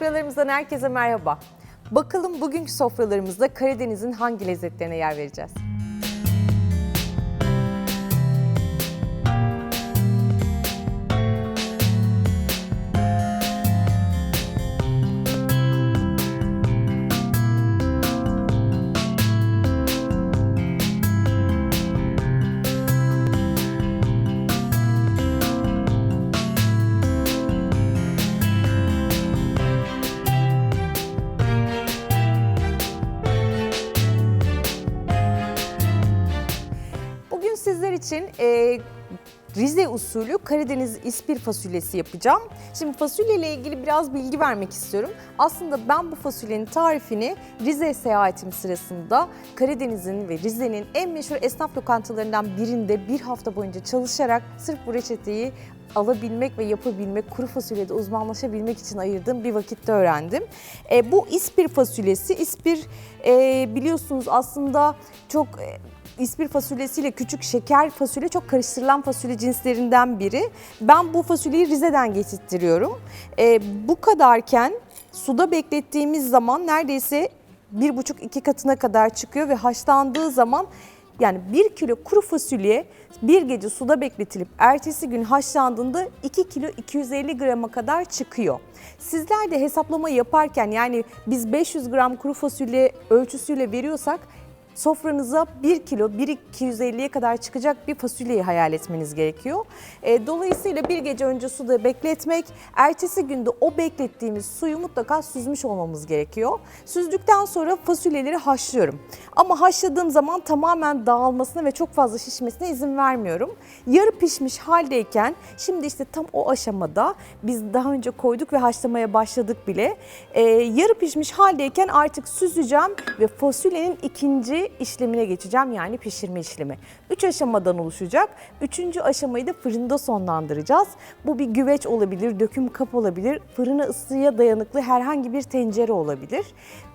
Sofralarımızdan herkese merhaba. Bakalım bugünkü sofralarımızda Karadeniz'in hangi lezzetlerine yer vereceğiz? İçin e, Rize usulü Karadeniz ispir fasulyesi yapacağım. Şimdi fasulyeyle ilgili biraz bilgi vermek istiyorum. Aslında ben bu fasulyenin tarifini Rize seyahatim sırasında Karadeniz'in ve Rize'nin en meşhur esnaf lokantalarından birinde bir hafta boyunca çalışarak sırf bu reçeteyi alabilmek ve yapabilmek, kuru fasulyede uzmanlaşabilmek için ayırdığım bir vakitte öğrendim. E, bu ispir fasulyesi, ispir e, biliyorsunuz aslında çok... e, İspir fasulyesiyle küçük şeker fasulye çok karıştırılan fasulye cinslerinden biri. Ben bu fasulyeyi Rize'den getirtiyorum. Ee, bu kadarken suda beklettiğimiz zaman neredeyse bir buçuk iki katına kadar çıkıyor ve haşlandığı zaman yani bir kilo kuru fasulye bir gece suda bekletilip ertesi gün haşlandığında 2 kilo 250 grama kadar çıkıyor. Sizler de hesaplama yaparken yani biz 500 gram kuru fasulye ölçüsüyle veriyorsak sofranıza 1 kilo 1-250'ye kadar çıkacak bir fasulyeyi hayal etmeniz gerekiyor. E, dolayısıyla bir gece önce suda bekletmek, ertesi günde o beklettiğimiz suyu mutlaka süzmüş olmamız gerekiyor. Süzdükten sonra fasulyeleri haşlıyorum. Ama haşladığım zaman tamamen dağılmasına ve çok fazla şişmesine izin vermiyorum. Yarı pişmiş haldeyken şimdi işte tam o aşamada biz daha önce koyduk ve haşlamaya başladık bile. E, yarı pişmiş haldeyken artık süzeceğim ve fasulyenin ikinci işlemine geçeceğim yani pişirme işlemi. Üç aşamadan oluşacak. Üçüncü aşamayı da fırında sonlandıracağız. Bu bir güveç olabilir, döküm kap olabilir, fırına ısıya dayanıklı herhangi bir tencere olabilir.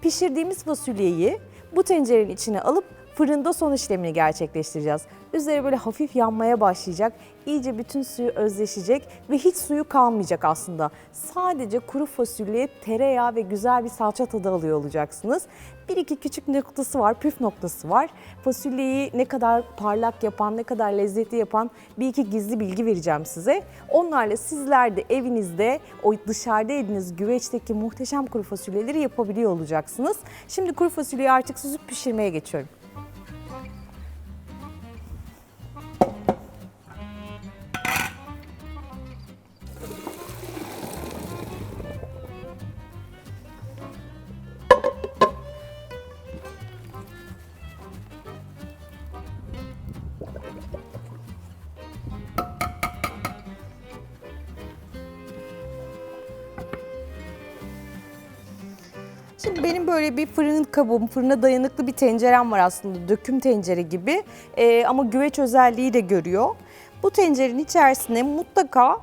Pişirdiğimiz fasulyeyi bu tencerenin içine alıp fırında son işlemini gerçekleştireceğiz. Üzeri böyle hafif yanmaya başlayacak. İyice bütün suyu özleşecek ve hiç suyu kalmayacak aslında. Sadece kuru fasulye, tereyağı ve güzel bir salça tadı alıyor olacaksınız. Bir iki küçük noktası var, püf noktası var. Fasulyeyi ne kadar parlak yapan, ne kadar lezzetli yapan bir iki gizli bilgi vereceğim size. Onlarla sizler de evinizde o dışarıda yediğiniz güveçteki muhteşem kuru fasulyeleri yapabiliyor olacaksınız. Şimdi kuru fasulyeyi artık süzüp pişirmeye geçiyorum. Şimdi benim böyle bir fırın kabım, fırına dayanıklı bir tencerem var aslında. Döküm tencere gibi Ee, ama güveç özelliği de görüyor. Bu tencerenin içerisine mutlaka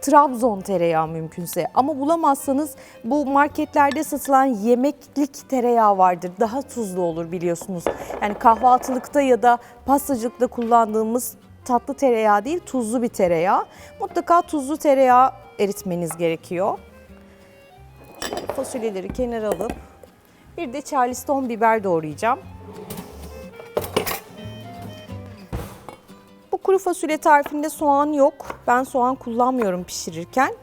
Trabzon tereyağı mümkünse ama bulamazsanız bu marketlerde satılan yemeklik tereyağı vardır. Daha tuzlu olur biliyorsunuz. Yani kahvaltılıkta ya da pastacılıkta kullandığımız tatlı tereyağı değil tuzlu bir tereyağı. Mutlaka tuzlu tereyağı eritmeniz gerekiyor. Fasulyeleri kenara alıp bir de charleston biber doğrayacağım. Bu kuru fasulye tarifinde soğan yok. Ben soğan kullanmıyorum pişirirken.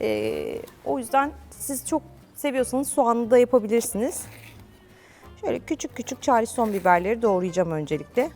Ee, o yüzden siz çok seviyorsanız soğanlı da yapabilirsiniz. Şöyle küçük küçük charleston biberleri doğrayacağım öncelikle.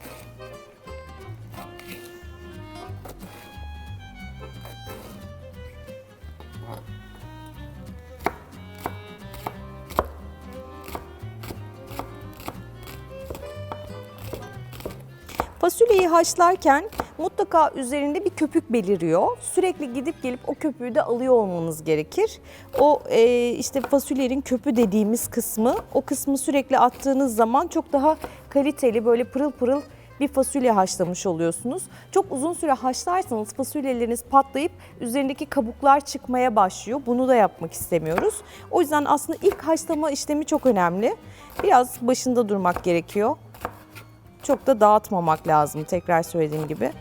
Haşlarken mutlaka üzerinde bir köpük beliriyor. Sürekli gidip gelip o köpüğü de alıyor olmanız gerekir. O e, işte fasulyenin köpü dediğimiz kısmı, o kısmı sürekli attığınız zaman çok daha kaliteli böyle pırıl pırıl bir fasulye haşlamış oluyorsunuz. Çok uzun süre haşlarsanız fasulyeleriniz patlayıp üzerindeki kabuklar çıkmaya başlıyor. Bunu da yapmak istemiyoruz. O yüzden aslında ilk haşlama işlemi çok önemli. Biraz başında durmak gerekiyor. Çok da dağıtmamak lazım tekrar söylediğim gibi.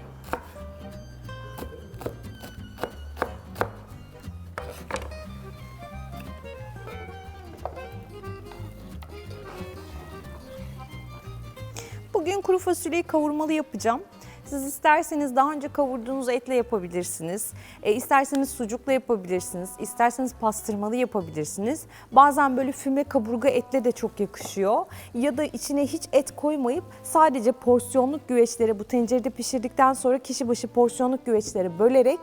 Bugün kuru fasulyeyi kavurmalı yapacağım. Siz isterseniz daha önce kavurduğunuz etle yapabilirsiniz. E, isterseniz sucukla yapabilirsiniz. isterseniz pastırmalı yapabilirsiniz. Bazen böyle füme kaburga etle de çok yakışıyor. Ya da içine hiç et koymayıp sadece porsiyonluk güveçlere bu tencerede pişirdikten sonra kişi başı porsiyonluk güveçlere bölerek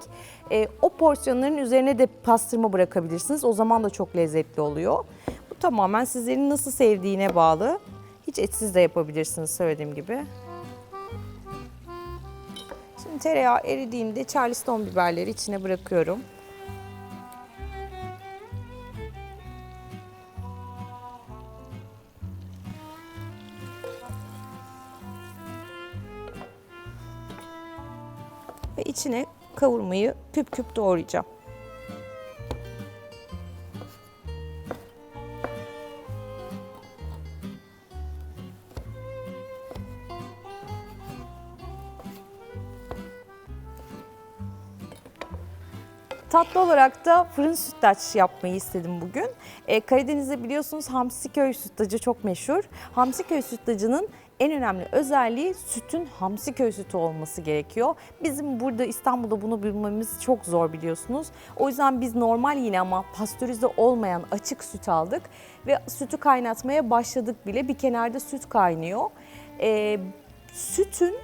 e, o porsiyonların üzerine de pastırma bırakabilirsiniz. O zaman da çok lezzetli oluyor. Bu tamamen sizlerin nasıl sevdiğine bağlı. Hiç etsiz de yapabilirsiniz söylediğim gibi. Şimdi tereyağı eridiğinde charleston biberleri içine bırakıyorum. Ve içine kavurmayı küp küp doğrayacağım. Tatlı olarak da fırın sütlaç yapmayı istedim bugün. Ee, Karadeniz'de biliyorsunuz Hamsiköy sütlacı çok meşhur. Hamsiköy sütlacının en önemli özelliği sütün Hamsiköy sütü olması gerekiyor. Bizim burada İstanbul'da bunu bulmamız çok zor biliyorsunuz. O yüzden biz normal yine ama pastörize olmayan açık süt aldık ve sütü kaynatmaya başladık bile. Bir kenarda süt kaynıyor. Ee, sütün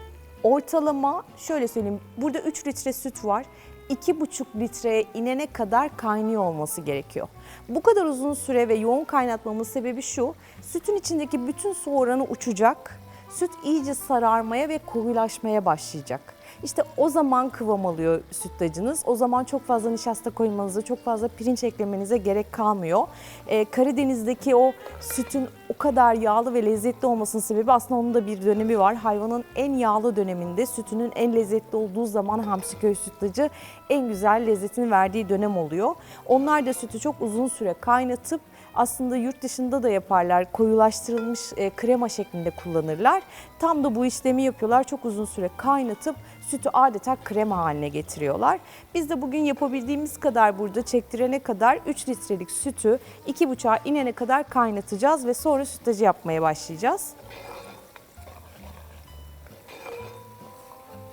ortalama şöyle söyleyeyim burada 3 litre süt var. 2,5 litreye inene kadar kaynıyor olması gerekiyor. Bu kadar uzun süre ve yoğun kaynatmamın sebebi şu, sütün içindeki bütün su oranı uçacak, süt iyice sararmaya ve koyulaşmaya başlayacak. İşte o zaman kıvam alıyor sütlacınız. O zaman çok fazla nişasta koymanıza, çok fazla pirinç eklemenize gerek kalmıyor. Ee, Karadeniz'deki o sütün o kadar yağlı ve lezzetli olmasının sebebi aslında onun da bir dönemi var. Hayvanın en yağlı döneminde sütünün en lezzetli olduğu zaman Hamsiköy sütlacı en güzel lezzetini verdiği dönem oluyor. Onlar da sütü çok uzun süre kaynatıp aslında yurt dışında da yaparlar. Koyulaştırılmış e, krema şeklinde kullanırlar. Tam da bu işlemi yapıyorlar. Çok uzun süre kaynatıp sütü adeta krema haline getiriyorlar. Biz de bugün yapabildiğimiz kadar burada çektirene kadar 3 litrelik sütü 2,5'a inene kadar kaynatacağız ve sonra sütlacı yapmaya başlayacağız.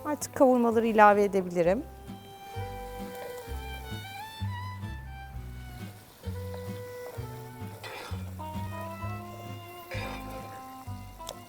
Artık kavurmaları ilave edebilirim.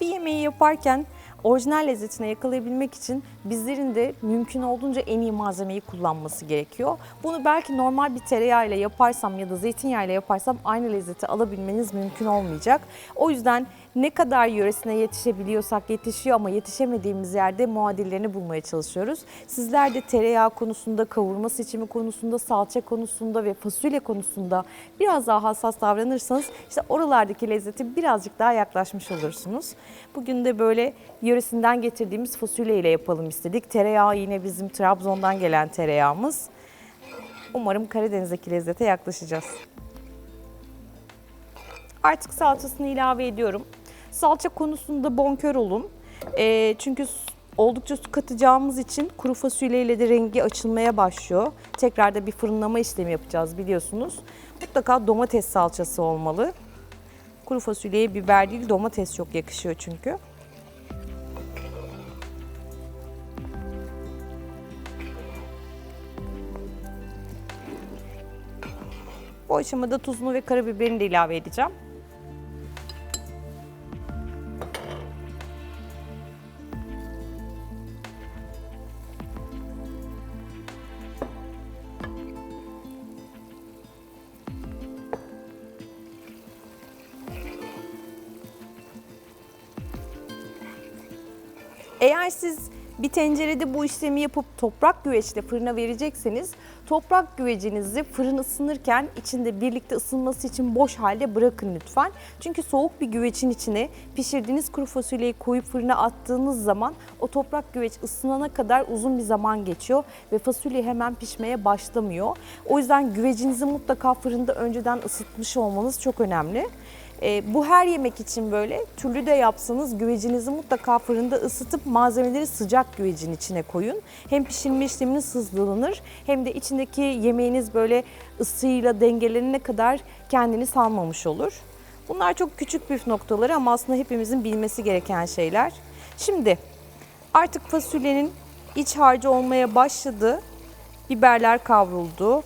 Bir yemeği yaparken orijinal lezzetine yakalayabilmek için bizlerin de mümkün olduğunca en iyi malzemeyi kullanması gerekiyor. Bunu belki normal bir tereyağıyla yaparsam ya da zeytinyağıyla yaparsam aynı lezzeti alabilmeniz mümkün olmayacak. O yüzden ne kadar yöresine yetişebiliyorsak yetişiyor ama yetişemediğimiz yerde muadillerini bulmaya çalışıyoruz. Sizler de tereyağı konusunda, kavurma seçimi konusunda, salça konusunda ve fasulye konusunda biraz daha hassas davranırsanız işte oralardaki lezzeti birazcık daha yaklaşmış olursunuz. Bugün de böyle yöresinden getirdiğimiz fasulye ile yapalım istedik. Tereyağı yine bizim Trabzon'dan gelen tereyağımız. Umarım Karadeniz'deki lezzete yaklaşacağız. Artık salçasını ilave ediyorum. Salça konusunda bonkör olun. Ee, çünkü oldukça su katacağımız için kuru fasulyeyle de rengi açılmaya başlıyor. Tekrar da bir fırınlama işlemi yapacağız biliyorsunuz. Mutlaka domates salçası olmalı. Kuru fasulyeye biber değil domates çok yakışıyor çünkü. Bu aşamada tuzunu ve karabiberini de ilave edeceğim. Tencerede bu işlemi yapıp toprak güveçle fırına verecekseniz toprak güvecinizi fırın ısınırken içinde birlikte ısınması için boş halde bırakın lütfen. Çünkü soğuk bir güvecin içine pişirdiğiniz kuru fasulyeyi koyup fırına attığınız zaman o toprak güveç ısınana kadar uzun bir zaman geçiyor ve fasulye hemen pişmeye başlamıyor. O yüzden güvecinizi mutlaka fırında önceden ısıtmış olmanız çok önemli. E, bu her yemek için böyle. Türlü de yapsanız güvecinizi mutlaka fırında ısıtıp malzemeleri sıcak güvecin içine koyun. Hem pişirme işleminiz hızlanır hem de içindeki yemeğiniz böyle ısıyla dengelenene kadar kendini salmamış olur. Bunlar çok küçük püf noktaları ama aslında hepimizin bilmesi gereken şeyler. Şimdi artık fasulyenin iç harcı olmaya başladı. Biberler kavruldu.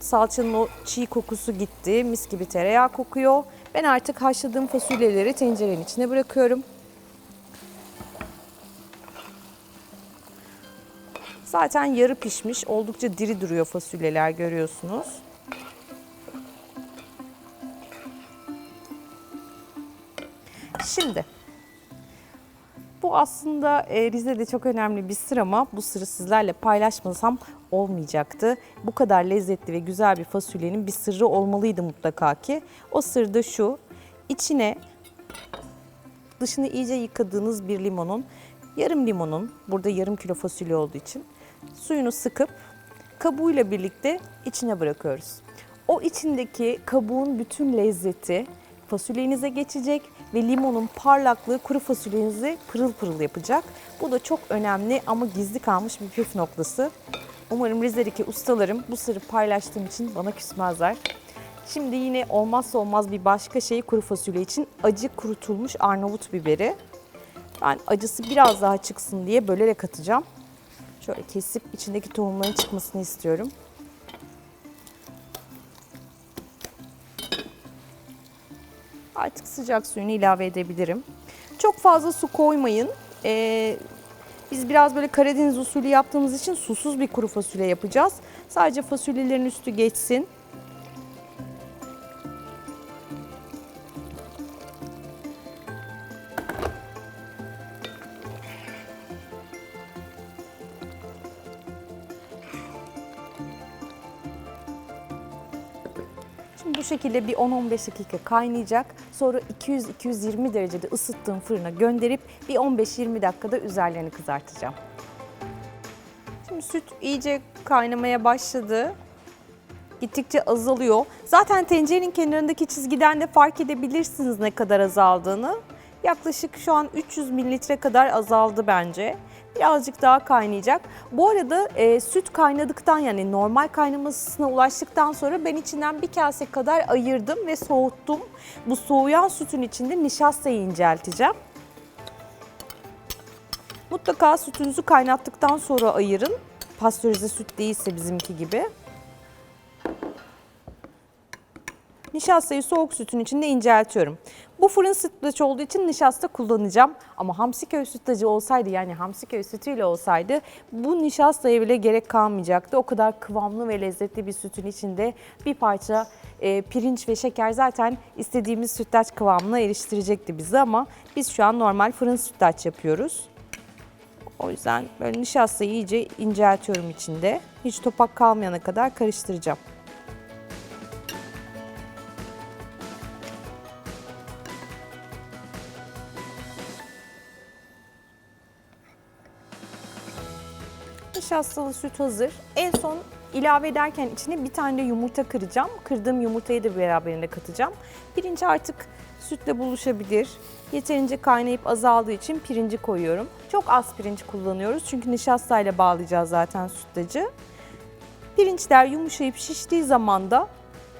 Salçanın o çiğ kokusu gitti. Mis gibi tereyağı kokuyor. Ben artık haşladığım fasulyeleri tencerenin içine bırakıyorum. Zaten yarı pişmiş, oldukça diri duruyor fasulyeler görüyorsunuz. Şimdi bu aslında e, Rize'de çok önemli bir sır ama bu sırrı sizlerle paylaşmasam olmayacaktı. Bu kadar lezzetli ve güzel bir fasulyenin bir sırrı olmalıydı mutlaka ki. O sır da şu. İçine dışını iyice yıkadığınız bir limonun, yarım limonun, burada yarım kilo fasulye olduğu için suyunu sıkıp kabuğuyla birlikte içine bırakıyoruz. O içindeki kabuğun bütün lezzeti fasulyenize geçecek ve limonun parlaklığı kuru fasulyenizi pırıl pırıl yapacak. Bu da çok önemli ama gizli kalmış bir püf noktası. Umarım Rize'deki ustalarım bu sırrı paylaştığım için bana küsmezler. Şimdi yine olmazsa olmaz bir başka şey kuru fasulye için acı kurutulmuş Arnavut biberi. Ben acısı biraz daha çıksın diye bölerek atacağım. Şöyle kesip içindeki tohumların çıkmasını istiyorum. Artık sıcak suyunu ilave edebilirim. Çok fazla su koymayın. Ee, biz biraz böyle Karadeniz usulü yaptığımız için susuz bir kuru fasulye yapacağız. Sadece fasulyelerin üstü geçsin. Şekilde bir 10-15 dakika kaynayacak. Sonra 200-220 derecede ısıttığım fırına gönderip bir 15-20 dakikada üzerlerini kızartacağım. Şimdi süt iyice kaynamaya başladı. Gittikçe azalıyor. Zaten tencerenin kenarındaki çizgiden de fark edebilirsiniz ne kadar azaldığını. Yaklaşık şu an 300 mililitre kadar azaldı bence. Birazcık daha kaynayacak. Bu arada e, süt kaynadıktan yani normal kaynamasına ulaştıktan sonra ben içinden bir kase kadar ayırdım ve soğuttum. Bu soğuyan sütün içinde nişastayı incelteceğim. Mutlaka sütünüzü kaynattıktan sonra ayırın. Pastörize süt değilse bizimki gibi. Nişastayı soğuk sütün içinde inceltiyorum. Bu fırın sütlaç olduğu için nişasta kullanacağım. Ama Hamsiköy sütlacı olsaydı yani Hamsiköy sütüyle olsaydı bu nişastaya bile gerek kalmayacaktı. O kadar kıvamlı ve lezzetli bir sütün içinde bir parça e, pirinç ve şeker zaten istediğimiz sütlaç kıvamına eriştirecekti bizi ama biz şu an normal fırın sütlaç yapıyoruz. O yüzden böyle nişastayı iyice inceltiyorum içinde. Hiç topak kalmayana kadar karıştıracağım. Nişastalı süt hazır. En son ilave ederken içine bir tane de yumurta kıracağım. Kırdığım yumurtayı da beraberinde katacağım. Pirinç artık sütle buluşabilir. Yeterince kaynayıp azaldığı için pirinci koyuyorum. Çok az pirinç kullanıyoruz çünkü nişastayla bağlayacağız zaten sütlacı. Pirinçler yumuşayıp şiştiği zaman da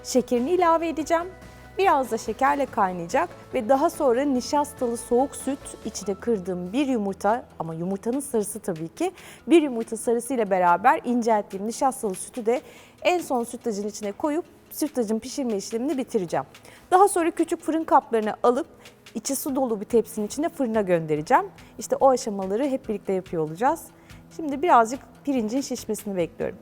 şekerini ilave edeceğim. Biraz da şekerle kaynayacak ve daha sonra nişastalı soğuk süt içine kırdığım bir yumurta ama yumurtanın sarısı tabii ki bir yumurta sarısı ile beraber incelttiğim nişastalı sütü de en son sütlacın içine koyup sütlacın pişirme işlemini bitireceğim. Daha sonra küçük fırın kaplarına alıp içi su dolu bir tepsinin içine fırına göndereceğim. İşte o aşamaları hep birlikte yapıyor olacağız. Şimdi birazcık pirincin şişmesini bekliyorum.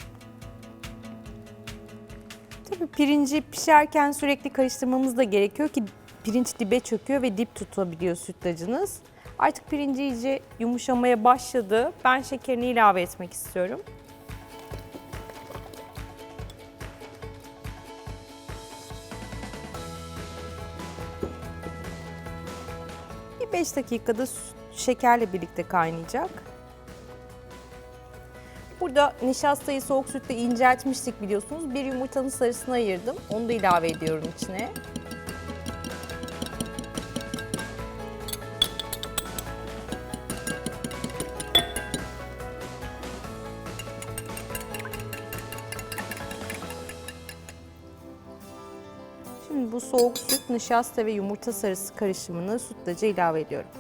Pirinci pişerken sürekli karıştırmamız da gerekiyor ki pirinç dibe çöküyor ve dip tutabiliyor sütlacınız. Artık pirinci iyice yumuşamaya başladı. Ben şekerini ilave etmek istiyorum. Bir 5 dakikada şekerle birlikte kaynayacak. Burada nişastayı soğuk sütle inceltmiştik biliyorsunuz. Bir yumurtanın sarısını ayırdım. Onu da ilave ediyorum içine. Şimdi bu soğuk süt, nişasta ve yumurta sarısı karışımını sütlaca ilave ediyorum.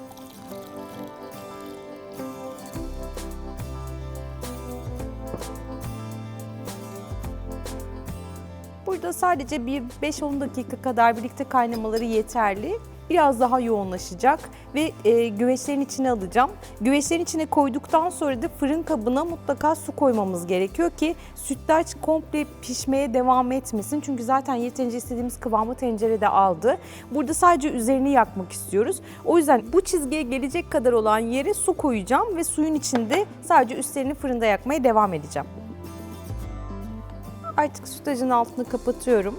Sadece bir 5-10 dakika kadar birlikte kaynamaları yeterli. Biraz daha yoğunlaşacak ve e, güveçlerin içine alacağım. Güveçlerin içine koyduktan sonra da fırın kabına mutlaka su koymamız gerekiyor ki sütlaç komple pişmeye devam etmesin. Çünkü zaten yeterince istediğimiz kıvamı tencerede aldı. Burada sadece üzerini yakmak istiyoruz. O yüzden bu çizgiye gelecek kadar olan yere su koyacağım ve suyun içinde sadece üstlerini fırında yakmaya devam edeceğim. Artık sütlacın altını kapatıyorum.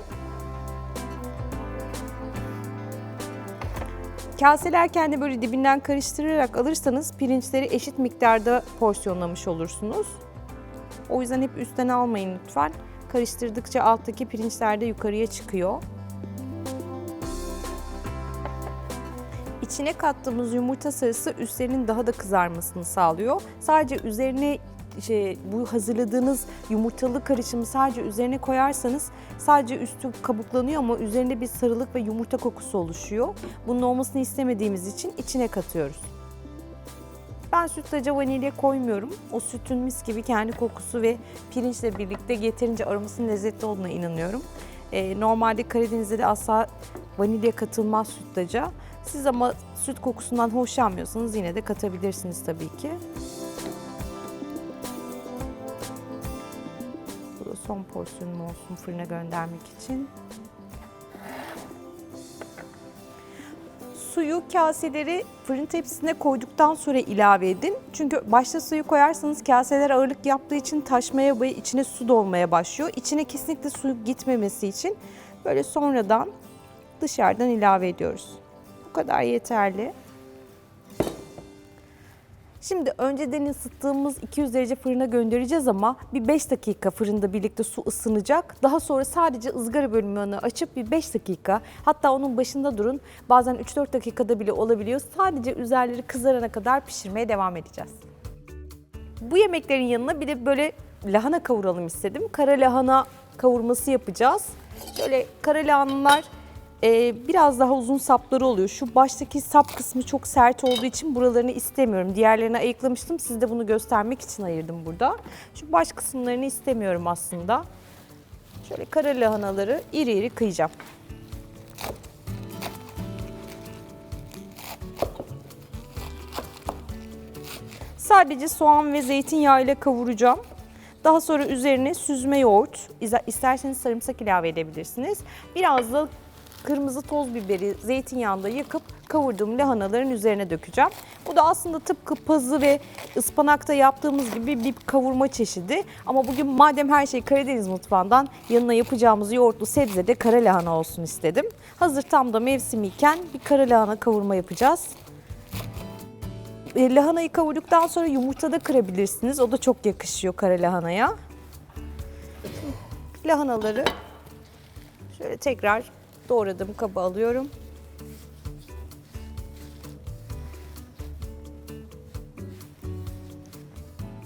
Kaselerken de böyle dibinden karıştırarak alırsanız pirinçleri eşit miktarda porsiyonlamış olursunuz. O yüzden hep üstten almayın lütfen. Karıştırdıkça alttaki pirinçler de yukarıya çıkıyor. İçine kattığımız yumurta sarısı üstlerinin daha da kızarmasını sağlıyor. Sadece üzerine şey, bu hazırladığınız yumurtalı karışımı sadece üzerine koyarsanız sadece üstü kabuklanıyor ama üzerinde bir sarılık ve yumurta kokusu oluşuyor. Bunun olmasını istemediğimiz için içine katıyoruz. Ben sütlaca vanilya koymuyorum. O sütün mis gibi kendi kokusu ve pirinçle birlikte yeterince aromasının lezzetli olduğuna inanıyorum. Ee, normalde Karadeniz'de de asla vanilya katılmaz sütlaca. Siz ama süt kokusundan hoşlanmıyorsanız yine de katabilirsiniz tabii ki. Son porsiyonum olsun fırına göndermek için. Suyu kaseleri fırın tepsisine koyduktan sonra ilave edin. Çünkü başta suyu koyarsanız kaseler ağırlık yaptığı için taşmaya ve içine su dolmaya başlıyor. İçine kesinlikle su gitmemesi için böyle sonradan dışarıdan ilave ediyoruz. Bu kadar yeterli. Şimdi önceden ısıttığımız 200 derece fırına göndereceğiz ama bir 5 dakika fırında birlikte su ısınacak. Daha sonra sadece ızgara bölümünü açıp bir 5 dakika hatta onun başında durun. Bazen 3-4 dakikada bile olabiliyor. Sadece üzerleri kızarana kadar pişirmeye devam edeceğiz. Bu yemeklerin yanına bir de böyle lahana kavuralım istedim. Kara lahana kavurması yapacağız. Şöyle kara lahanalar e, biraz daha uzun sapları oluyor. Şu baştaki sap kısmı çok sert olduğu için buralarını istemiyorum. Diğerlerini ayıklamıştım. Size bunu göstermek için ayırdım burada. Şu baş kısımlarını istemiyorum aslında. Şöyle kara lahanaları iri iri kıyacağım. Sadece soğan ve zeytinyağı ile kavuracağım. Daha sonra üzerine süzme yoğurt, isterseniz sarımsak ilave edebilirsiniz. Biraz da kırmızı toz biberi zeytinyağında yakıp kavurduğum lahanaların üzerine dökeceğim. Bu da aslında tıpkı pazı ve ıspanakta yaptığımız gibi bir kavurma çeşidi. Ama bugün madem her şey Karadeniz mutfağından yanına yapacağımız yoğurtlu sebze de kara lahana olsun istedim. Hazır tam da mevsimiyken bir kara lahana kavurma yapacağız. E, lahanayı kavurduktan sonra yumurtada kırabilirsiniz. O da çok yakışıyor kara lahanaya. Lahanaları şöyle tekrar doğradığım kaba alıyorum.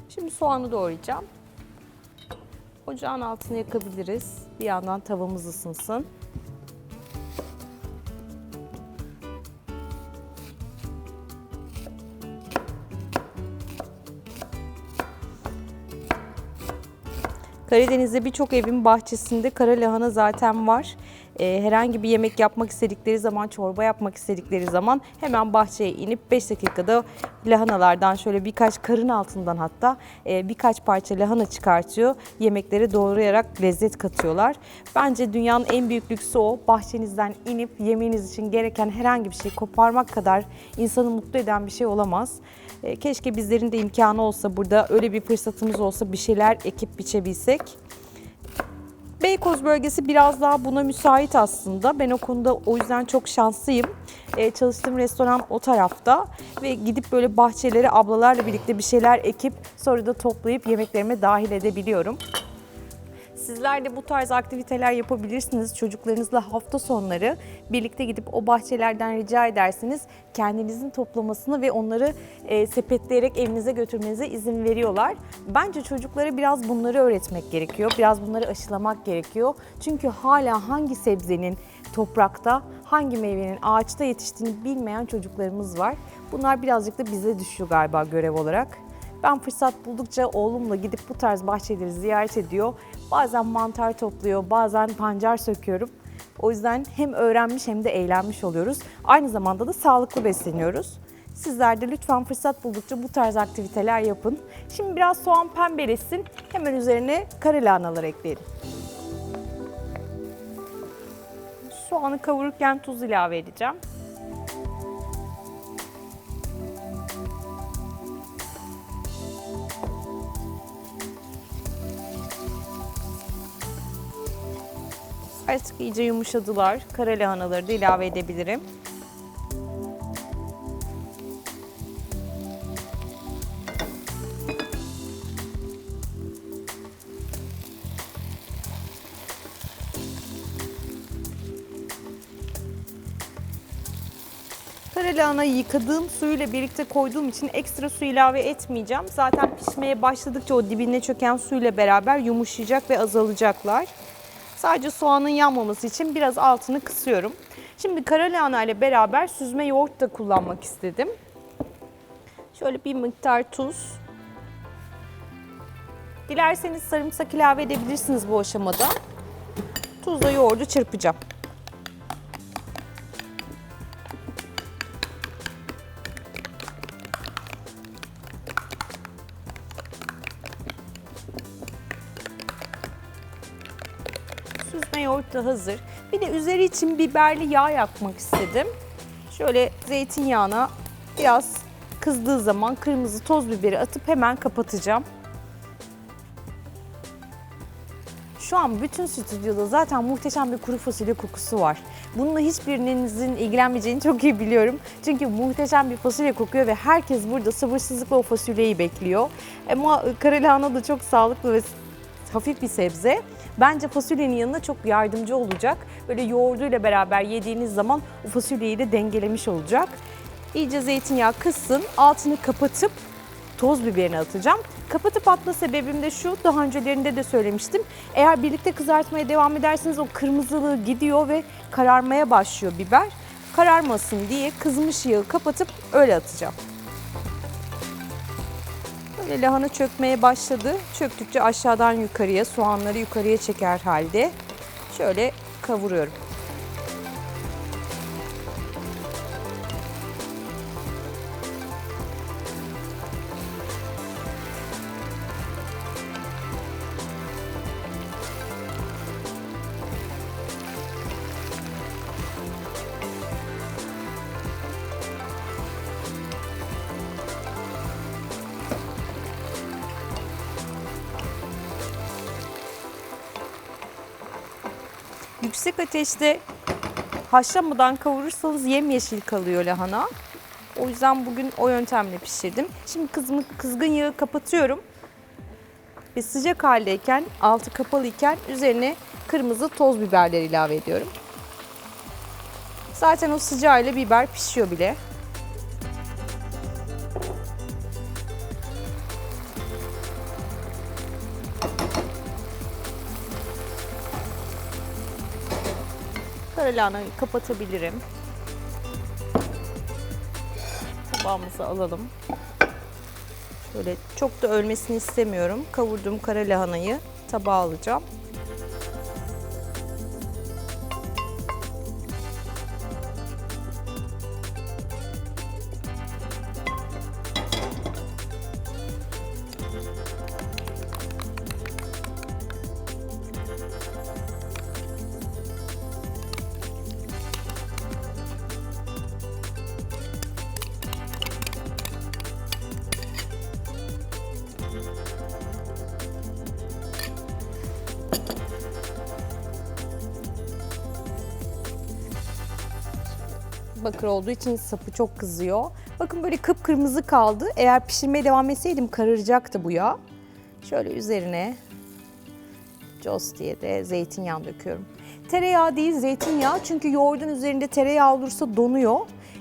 Şimdi soğanı doğrayacağım. Ocağın altını yakabiliriz. Bir yandan tavamız ısınsın. Karadeniz'de birçok evin bahçesinde kara lahana zaten var. Ee, herhangi bir yemek yapmak istedikleri zaman, çorba yapmak istedikleri zaman hemen bahçeye inip 5 dakikada lahanalardan şöyle birkaç karın altından hatta e, birkaç parça lahana çıkartıyor. Yemeklere doğrayarak lezzet katıyorlar. Bence dünyanın en büyük lüksü o. Bahçenizden inip yemeğiniz için gereken herhangi bir şey koparmak kadar insanı mutlu eden bir şey olamaz. E, keşke bizlerin de imkanı olsa burada öyle bir fırsatımız olsa bir şeyler ekip biçebilsek. Beykoz bölgesi biraz daha buna müsait aslında. Ben o konuda o yüzden çok şanslıyım. Ee, çalıştığım restoran o tarafta ve gidip böyle bahçelere ablalarla birlikte bir şeyler ekip sonra da toplayıp yemeklerime dahil edebiliyorum. Sizler de bu tarz aktiviteler yapabilirsiniz. Çocuklarınızla hafta sonları birlikte gidip o bahçelerden rica edersiniz. Kendinizin toplamasını ve onları e, sepetleyerek evinize götürmenize izin veriyorlar. Bence çocuklara biraz bunları öğretmek gerekiyor. Biraz bunları aşılamak gerekiyor. Çünkü hala hangi sebzenin toprakta, hangi meyvenin ağaçta yetiştiğini bilmeyen çocuklarımız var. Bunlar birazcık da bize düşüyor galiba görev olarak. Ben fırsat buldukça oğlumla gidip bu tarz bahçeleri ziyaret ediyor. Bazen mantar topluyor, bazen pancar söküyorum. O yüzden hem öğrenmiş hem de eğlenmiş oluyoruz. Aynı zamanda da sağlıklı besleniyoruz. Sizler de lütfen fırsat buldukça bu tarz aktiviteler yapın. Şimdi biraz soğan pembeleşsin. Hemen üzerine kare lahanalar ekleyelim. Soğanı kavururken tuz ilave edeceğim. Artık iyice yumuşadılar. Kara lahanaları da ilave edebilirim. Lahanayı yıkadığım suyuyla birlikte koyduğum için ekstra su ilave etmeyeceğim. Zaten pişmeye başladıkça o dibine çöken suyla beraber yumuşayacak ve azalacaklar. Sadece soğanın yanmaması için biraz altını kısıyorum. Şimdi kara lahana ile beraber süzme yoğurt da kullanmak istedim. Şöyle bir miktar tuz. Dilerseniz sarımsak ilave edebilirsiniz bu aşamada. Tuzla yoğurdu çırpacağım. Yoğurt da hazır. Bir de üzeri için biberli yağ yakmak istedim. Şöyle zeytinyağına biraz kızdığı zaman kırmızı toz biberi atıp hemen kapatacağım. Şu an bütün stüdyoda zaten muhteşem bir kuru fasulye kokusu var. Bununla hiçbirinizin ilgilenmeyeceğini çok iyi biliyorum. Çünkü muhteşem bir fasulye kokuyor ve herkes burada sabırsızlıkla o fasulyeyi bekliyor. Ama kara lahana da çok sağlıklı ve hafif bir sebze. Bence fasulyenin yanına çok yardımcı olacak. Böyle yoğurduyla beraber yediğiniz zaman o fasulyeyi de dengelemiş olacak. İyice zeytinyağı kızsın, altını kapatıp toz biberini atacağım. Kapatıp atma sebebim de şu, daha öncelerinde de söylemiştim. Eğer birlikte kızartmaya devam ederseniz o kırmızılığı gidiyor ve kararmaya başlıyor biber. Kararmasın diye kızmış yağı kapatıp öyle atacağım. Böyle lahana çökmeye başladı. Çöktükçe aşağıdan yukarıya, soğanları yukarıya çeker halde şöyle kavuruyorum. Yüksek ateşte haşlamadan kavurursanız yemyeşil kalıyor lahana. O yüzden bugün o yöntemle pişirdim. Şimdi kızgın, kızgın yağı kapatıyorum. Ve sıcak haldeyken, altı kapalı iken üzerine kırmızı toz biberler ilave ediyorum. Zaten o sıcağıyla biber pişiyor bile. Kara lahanayı kapatabilirim. Tabağımızı alalım. Şöyle çok da ölmesini istemiyorum. Kavurduğum kara lahanayı tabağa alacağım. Bakır olduğu için sapı çok kızıyor. Bakın böyle kıpkırmızı kaldı. Eğer pişirmeye devam etseydim kararacaktı bu yağ. Şöyle üzerine Jos diye de zeytinyağı döküyorum. Tereyağı değil zeytinyağı çünkü yoğurdun üzerinde tereyağı olursa donuyor.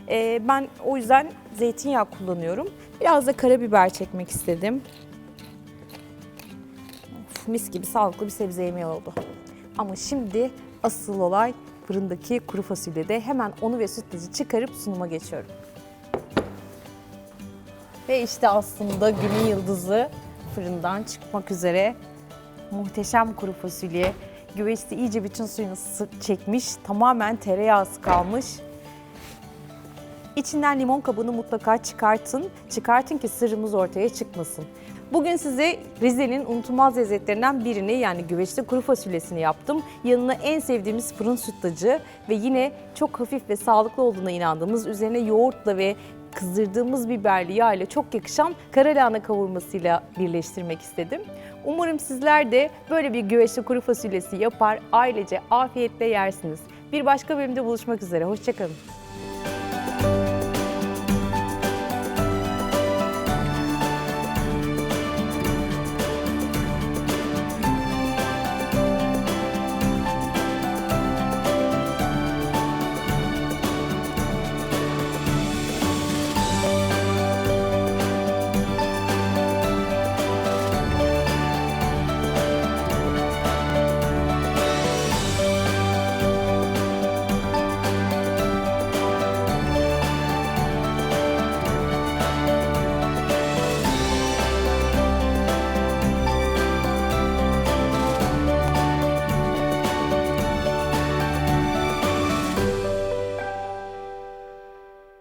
Ee, ben o yüzden zeytinyağı kullanıyorum. Biraz da karabiber çekmek istedim. Of, mis gibi sağlıklı bir sebze yemeği oldu. Ama şimdi asıl olay fırındaki kuru fasulyede hemen onu ve sütlacı çıkarıp sunuma geçiyorum. Ve işte aslında günün yıldızı fırından çıkmak üzere. Muhteşem kuru fasulye. Güveç de iyice bütün suyunu sı- çekmiş. Tamamen tereyağısı kalmış. İçinden limon kabuğunu mutlaka çıkartın. Çıkartın ki sırrımız ortaya çıkmasın. Bugün size Rize'nin unutulmaz lezzetlerinden birini yani güveçte kuru fasulyesini yaptım. Yanına en sevdiğimiz fırın sütlacı ve yine çok hafif ve sağlıklı olduğuna inandığımız üzerine yoğurtla ve kızdırdığımız biberli yağ ile çok yakışan karalahana kavurmasıyla birleştirmek istedim. Umarım sizler de böyle bir güveçte kuru fasulyesi yapar, ailece afiyetle yersiniz. Bir başka bölümde buluşmak üzere, hoşçakalın.